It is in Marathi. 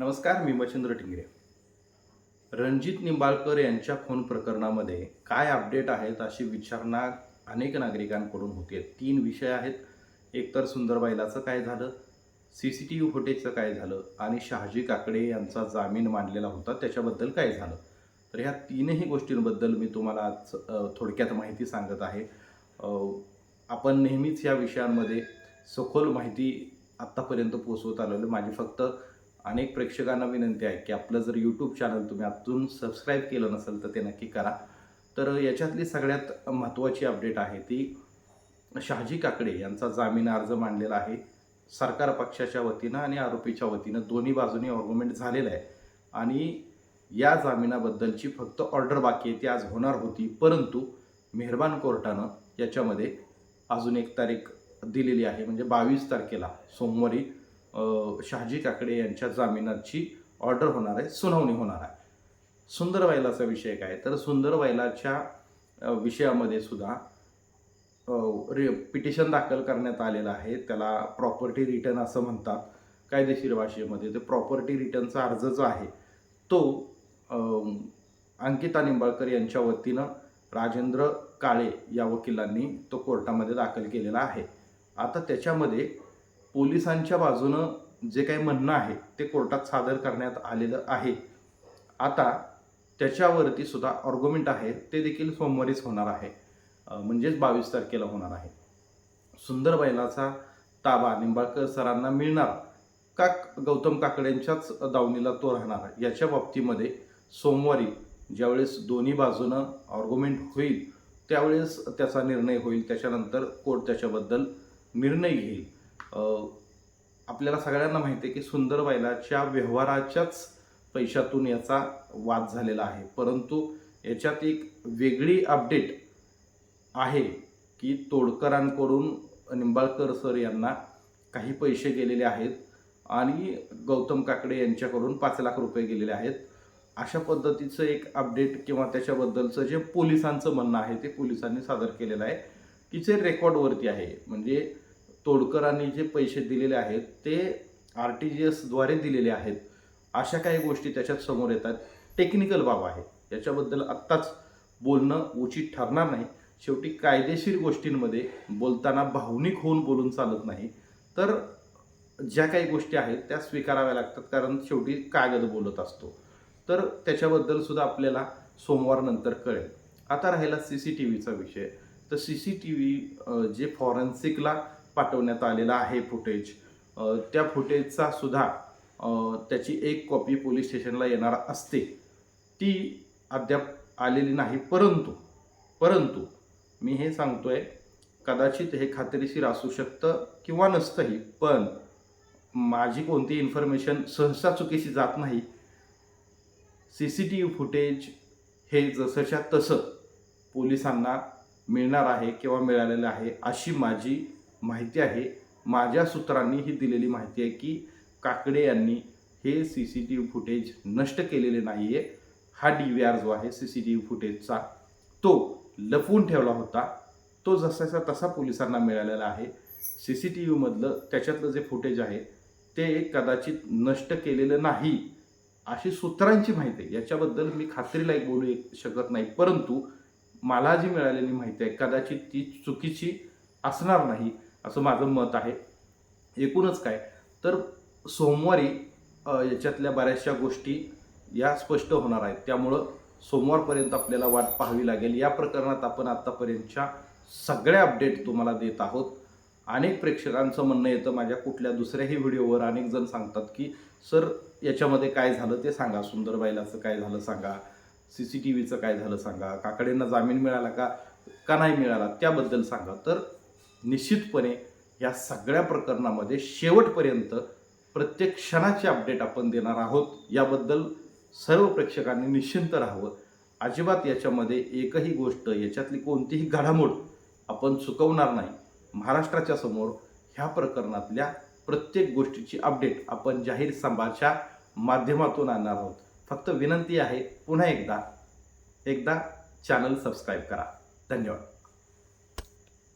नमस्कार मी मच्छिंद्र टिंगरे. रणजित निंबाळकर यांच्या खून प्रकरणामध्ये काय अपडेट आहेत अशी विचारणा अनेक नागरिकांकडून होते. तीन विषय आहेत. एक तर सुंदरबाईलाचं काय झालं? सी सी टी व्ही फुटेजचं काय झालं? आणि शहाजी काकडे यांचा जामीन मांडलेला होता त्याच्याबद्दल काय झालं? तर ह्या तीनही गोष्टींबद्दल मी तुम्हाला आज थोडक्यात माहिती सांगत आहे. आपण नेहमीच या विषयांमध्ये सखोल माहिती आत्तापर्यंत पोचवत आलेलो माझी फक्त अनेक प्रेक्षकांना विनंती आहे की आपलं जर यूट्यूब चॅनल तुम्ही आतून सबस्क्राईब केलं नसेल तर ते नक्की करा. तर याच्यातली सगळ्यात महत्त्वाची अपडेट आहे ती शहाजी काकडे यांचा जामीन अर्ज मांडलेला आहे. सरकार पक्षाच्या वतीनं आणि आरोपीच्या वतीनं दोन्ही बाजूनी ऑर्ग्युमेंट झालेलं आहे. आणि या जामिनाबद्दलची फक्त ऑर्डर बाकी आहे ती आज होणार होती. परंतु मेहरबान कोर्टानं याच्यामध्ये अजून एक तारीख दिलेली आहे म्हणजे बावीस तारखेला सोमवारी शहाजी काकडे यांच्या जामिनाची ऑर्डर होणार आहे सुनावणी होणार आहे. सुंदर वायलाचा विषय काय? तर सुंदर वायलाच्या विषयामध्ये सुद्धा रे रि पिटिशन दाखल करण्यात आलेलं आहे. त्याला प्रॉपर्टी रिटर्न असं म्हणतात. कायदेशीर भाषेमध्ये ते प्रॉपर्टी रिटर्नचा अर्ज जो आहे तो अंकिता निंबाळकर यांच्या वतीनं राजेंद्र काळे या वकिलांनी तो कोर्टामध्ये दाखल केलेला आहे. आता त्याच्यामध्ये पोलिसांच्या बाजूनं जे काही म्हणणं आहे ते कोर्टात सादर करण्यात आलेलं आहे. आता त्याच्यावरती सुद्धा ऑर्ग्युमेंट आहे ते देखील सोमवारीच होणार आहे. म्हणजेच बावीस तारखेला होणार आहे. सुंदर बैलाचा ताबा निंबाळकर सरांना मिळणार का गौतम काकड्यांच्याच दावणीला तो राहणार? याच्या बाबतीमध्ये सोमवारी ज्यावेळेस दोन्ही बाजूनं ऑर्ग्युमेंट होईल त्यावेळेस त्याचा निर्णय होईल. त्याच्यानंतर कोर्ट त्याच्याबद्दल निर्णय घेईल. आपल्याला सगळ्यांना माहिती आहे की सुंदर बैलाच्या व्यवहाराच्याच पैशातून याचा वाद झालेला आहे. परंतु याच्यात एक वेगळी अपडेट आहे की तोडकरांकडून निंबाळकर सर यांना काही पैसे गेलेले आहेत आणि गौतम काकडे यांच्याकडून पाच लाख रुपये गेलेले आहेत. अशा पद्धतीचं एक अपडेट किंवा त्याच्याबद्दलचं जे पोलिसांचं म्हणणं आहे ते पोलिसांनी सादर केलेलं आहे की जे रेकॉर्डवरती आहे. म्हणजे तोडकरांनी जे पैसे दिलेले आहेत ते आर टी जी एसद्वारे दिलेले आहेत अशा काही गोष्टी त्याच्यात समोर येतात. टेक्निकल बाब आहे. याच्याबद्दल आत्ताच बोलणं उचित ठरणार नाही. शेवटी कायदेशीर गोष्टींमध्ये बोलताना भावनिक होऊन बोलून चालत नाही. तर ज्या काही गोष्टी आहेत त्या स्वीकाराव्या लागतात कारण शेवटी कागद बोलत असतो. तर त्याच्याबद्दल सुद्धा आपल्याला सोमवारनंतर कळेल. आता राहिला सी सी टी व्हीचा विषय. तर C C T V J फॉरेन्सिकला पाठवण्यात आलेला आहे फुटेज त्या फुटेजचा सुद्धा त्याची एक कॉपी पोलीस स्टेशनला येणार असते. ती अद्याप आलेली नाही परंतु परंतु मी हे सांगतोय कदाचित हे खात्रीशीर असू शकतं किंवा नसतंही पण माझी कोणती इन्फॉर्मेशन सहसा चुकीशी जात नाही C C T V footage हे जसंच्या तसं पोलिसांना मिळणार आहे किंवा मिळालेलं आहे अशी माझी माहिती आहे. माझ्या सूत्रांनी ही दिलेली माहिती आहे की काकडे यांनी हे C C T V footage नष्ट केलेले नाही आहे हा डी व्ही आर जो आहे सी सी टी व्ही फुटेजचा तो लपवून ठेवला होता. तो जसाचा तसा पोलिसांना मिळालेला आहे. सी सी टी व्हीमधलं त्याच्यातलं जे फुटेज आहे ते कदाचित नष्ट केलेलं नाही अशी सूत्रांची माहिती आहे. याच्याबद्दल मी खात्रीलायक बोलू शकत नाही. परंतु मला जी मिळालेली माहिती आहे कदाचित ती चुकीची असणार नाही. असं माझं मत आहे. एकूणच काय? तर सोमवारी याच्यातल्या बऱ्याचशा गोष्टी या स्पष्ट होणार आहेत. त्यामुळं सोमवारपर्यंत आपल्याला वाट पाहावी लागेल. या प्रकरणात आपण आत्तापर्यंतच्या सगळ्या अपडेट तुम्हाला देत आहोत. अनेक प्रेक्षकांचं म्हणणं येतं माझ्या कुठल्या दुसऱ्याही व्हिडिओवर अनेक जण सांगतात की सर याच्यामध्ये काय झालं ते सांगा. सुंदरबाईलाचं काय झालं सांगा. सी सी टी व्हीचं काय झालं सांगा. काकडेंना जामीन मिळाला का? का नाही मिळाला? त्याबद्दल सांगा. तर निश्चितपणे या सगळ्या प्रकरणामध्ये शेवटपर्यंत प्रत्येक क्षणाचे अपडेट आपण देणार आहोत. याबद्दल सर्व प्रेक्षकांनी निश्चिंत राहावं. अजिबात याच्यामध्ये एकही गोष्ट याच्यातली कोणतीही घडामोड आपण चुकवणार नाही. महाराष्ट्राच्या समोर ह्या प्रकरणातल्या प्रत्येक गोष्टीची अपडेट आपण जाहीर संभाच्या माध्यमातून आणणार आहोत. फक्त विनंती आहे पुन्हा एकदा एकदा चॅनल सबस्क्राईब करा. धन्यवाद.